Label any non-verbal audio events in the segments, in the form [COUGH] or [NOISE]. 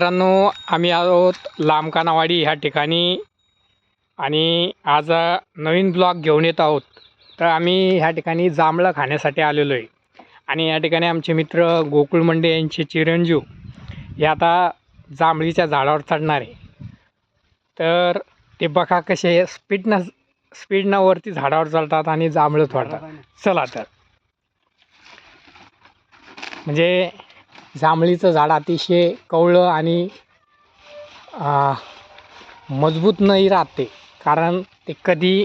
मित्रांनो आम्ही आहोत लांबकानावाडी ह्या ठिकाणी आणि आज नवीन ब्लॉग घेऊन येत आहोत. तर आम्ही ह्या ठिकाणी जांभळं खाण्यासाठी आलेलो आहे. आणि या ठिकाणी आमचे मित्र गोकुळ मंडे यांचे चिरंजीव हे आता जांभळीच्या झाडावर चढणार आहे. तर ते बघा कसे स्पीडनं स्पीडनं वरती झाडावर चढतात आणि जांभळं तोडतात. चला तर. म्हणजे जांभळीचं झाड अतिशय कवळं आणि मजबूत नाही राहते कारण ते कधी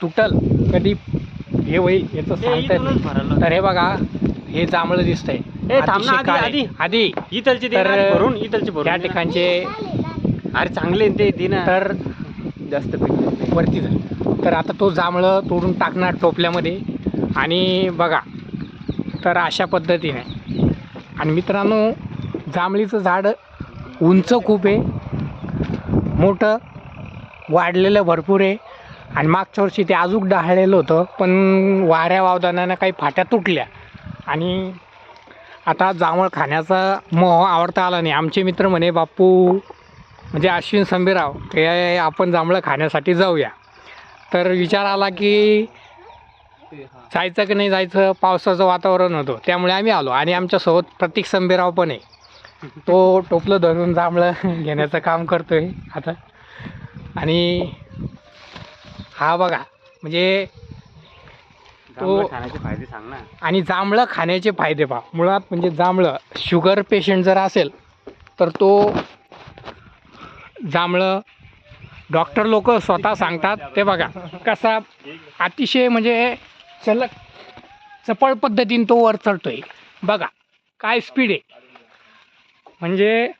तुटल कधी हे होईल याचं सांगता येत नाही. तर हे बघा हे जांभळं दिसतंय आधी. आधी. इथलचे भरून इथलचे ना. ठिकाणचे अरे चांगले ते दे ना तर जास्त वरती झालं तर आता तो जांभळं तोडून टाकणार टोपल्यामध्ये आणि बघा तर अशा पद्धतीने आणि मित्रांनो जांभळीचं झाड उंच खूप आहे. मोठं वाढलेलं भरपूर आहे. आणि मागच्या वर्षी ते अजून डहाळलेलं होतं पण वाऱ्या वावदानानं काही फाट्या तुटल्या. आणि आता जांभळ खाण्याचा मोह आवडता आला नाही. आमचे मित्र म्हणे बाप्पू म्हणजे अश्विन संभेराव ते आपण जांभळं खाण्यासाठी जाऊया. तर विचार आला की जायचं की नाही जायचं पावसाचं वातावरण होतं. त्यामुळे आम्ही आलो. आणि आमच्यासोबत प्रतीक संभीराव पण आहे. तो टोपलं धरून जांभळं घेण्याचं काम करतोय आता. आणि हा बघा म्हणजे खाण्याचे फायदे सांग ना. आणि जांभळं खाण्याचे फायदे पहा. मुळात म्हणजे जांभळं शुगर पेशंट जर असेल तर तो जांभळं डॉक्टर लोक स्वतः सांगतात. ते बघा कसा अतिशय म्हणजे सलग चपळ पद्धतीने तो वर चढतोय. बघा काय स्पीड आहे. म्हणजे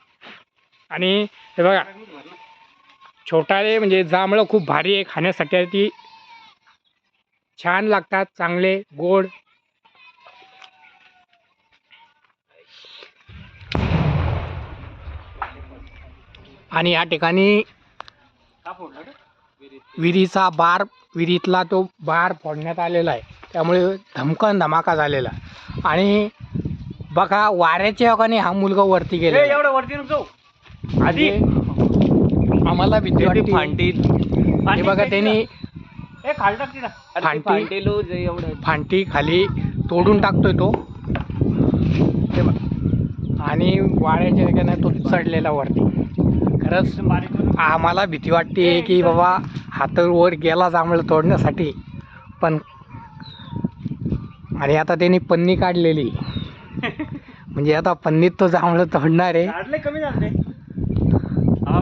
आणि हे बघा छोटाले म्हणजे जांभळं खूप भारी आहे खाण्यासाठी ती छान लागतात चांगले गोड. आणि या ठिकाणी विहिरीचा बार विहिरीतला तो बार फोडण्यात आलेला आहे. त्यामुळे धमकन धमाका झालेला आहे. आणि बघा वाऱ्याच्या योगाने हा मुलगा वरती ए, गेला एवढं वरती नको जाऊ आधी आम्हाला भीती वाटते. फांटील हे बघा त्यांनी फांटी- फांटेलो जे एवढं फांटी खाली तोडून टाकतोय तो. बघ. आणि वाऱ्याच्या वेगाने तो चढलेला वरती. खरंच आम्हाला भीती वाटते की बाबा हात वर गेला जांभळं तोडण्यासाठी. पण आणि आता त्यांनी पन्नी काढलेली. [LAUGHS] म्हणजे आता पन्नीत तो जांभळं तोडणार आहे. कमी झाले. हा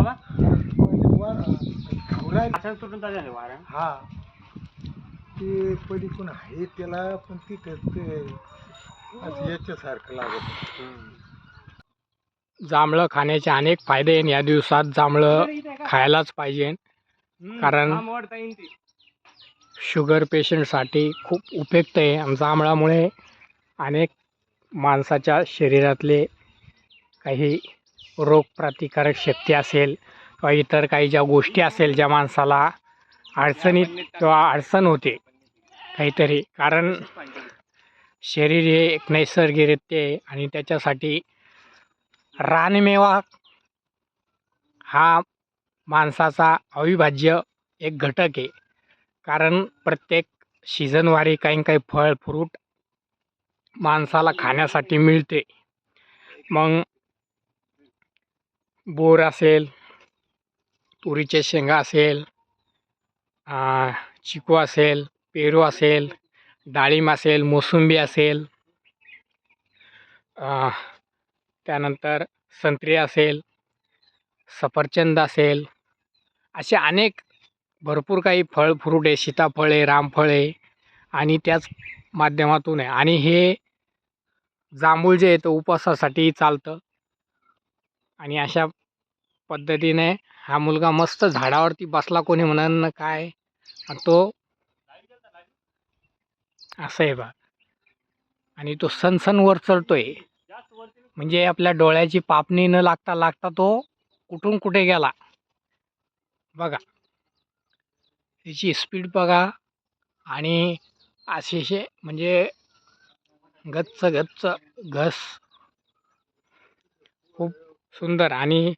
हा. ते पलीकडून आहे त्याला पण ते असं याच्यासारखं लागत जांभळं खाण्याचे अनेक फायदे आहेत. या दिवसात जांभळं खायलाच पाहिजे. कारण-. शुगर पेशंटसाठी खूप उपयुक्त आहे. जांभळामुळे अनेक माणसाच्या शरीरातले काही रोगप्रतिकारक शक्ती असेल किंवा इतर काही ज्या गोष्टी असेल ज्या माणसाला अडचणीत किंवा अडचण होते काहीतरी. कारण शरीर हे एक नैसर्गिकरित्य आहे आणि त्याच्यासाठी रानमेवा हा माणसाचा अविभाज्य एक घटक आहे. कारण प्रत्येक सीझनवारी काही काही फळ फ्रूट माणसाला खाण्यासाठी मिळते. मग बोर असेल तुरीचे शेंगा असेल चिकू असेल पेरू असेल डाळिंब असेल मोसंबी असेल त्यानंतर संत्री असेल सफरचंद असेल असे अनेक भरपूर काही फळ फ्रूट आहे सीताफळे रामफळे आणि त्याच माध्यमातून आहे. आणि हे जांभूळ जे आहे ते उपवासासाठी चालतं. आणि अशा पद्धतीने हा मुलगा मस्त झाडावरती बसला कोणी म्हणन काय? तो असं आहे बा आणि तो सनसन वर चढतोय. म्हणजे आपल्या डोळ्याची पापणी न लागता लागता तो कुठून कुठे गेला? बघा. त्याची स्पीड बघा आणि अतिशय म्हणजे गच्च गच्च घस. खूप सुंदर आणि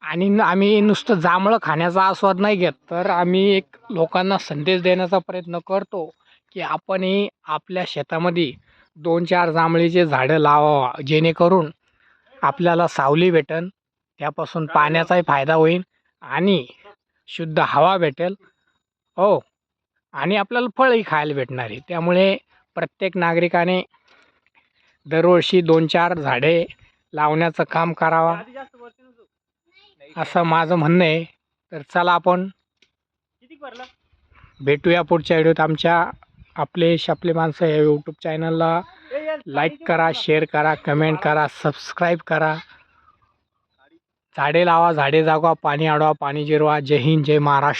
आणि न- आम्ही नुसतं जांभळं खाण्याचा आस्वाद नाही घेत तर आम्ही एक लोकांना संदेश देण्याचा प्रयत्न करतो की आपणही आपल्या शेतामध्ये दोन चार जांभळीचे झाडं लावावा जेणेकरून आपल्याला सावली भेटेल त्यापासून पाण्याचाही फायदा होईल आणि शुद्ध हवा भेटेल. हो. आणि आपल्याला फळही खायला भेटणार आहे. त्यामुळे प्रत्येक नागरिकाने दरवर्षी दोन चार झाडे लावण्याचं काम करावा. असं माझं म्हणणं आहे. तर चला आपण भेटूया पुढच्या व्हिडिओत आमच्या आपले शापले माणसं या यूट्यूब चॅनलला लाईक करा शेअर करा कमेंट करा सबस्क्राईब करा. झाडे लावा झाडे जागवा पाणी अडवा पाणी जिरवा. जय हिंद जय महाराष्ट्र.